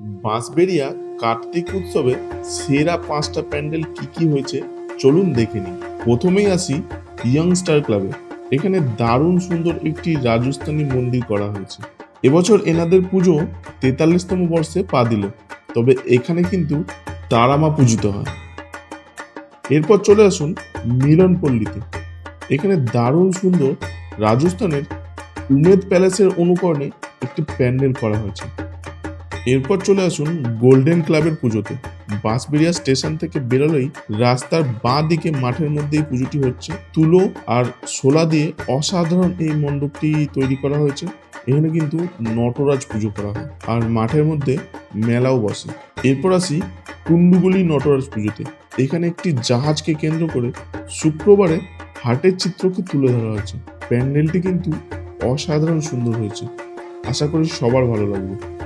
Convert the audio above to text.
বাঁশবেড়িয়া কার্তিক উৎসবে সেরা পাঁচটা প্যান্ডেল কি কি হয়েছে চলুন দেখে নিই। প্রথমেই আসি ইয়ং স্টার ক্লাবে। এখানে দারুণ সুন্দর একটি রাজস্থানী মন্দির করা হয়েছে। এবছর এনাদের পুজো তেতাল্লিশতম বর্ষে পা দিল, তবে এখানে কিন্তু তারামা পূজিত হয়। এরপর চলে আসুন মিলনপল্লীতে। এখানে দারুণ সুন্দর রাজস্থানের উমেদ প্যালেসের অনুকরণে একটি প্যান্ডেল করা হয়েছে। এরপর চলে আসুন গোল্ডেন ক্লাবের পুজোতে। বাঁশবেড়িয়া স্টেশন থেকে বেরোলেই রাস্তার বাঁ দিকে মাঠের মধ্যেই পুজোটি হচ্ছে। তুলো আর শোলা দিয়ে অসাধারণ এই মণ্ডপটি তৈরি করা হয়েছে। এখানে কিন্তু নটরাজ পুজো করা হয় আর মাঠের মধ্যে মেলাও বসে। এরপর আসি কুন্ডুগুলি নটরাজ পুজোতে। এখানে একটি জাহাজকে কেন্দ্র করে শুক্রবারে হাটের চিত্রকে তুলে ধরা হয়েছে। প্যান্ডেলটি কিন্তু অসাধারণ সুন্দর হয়েছে। আশা করি সবার ভালো লাগবে।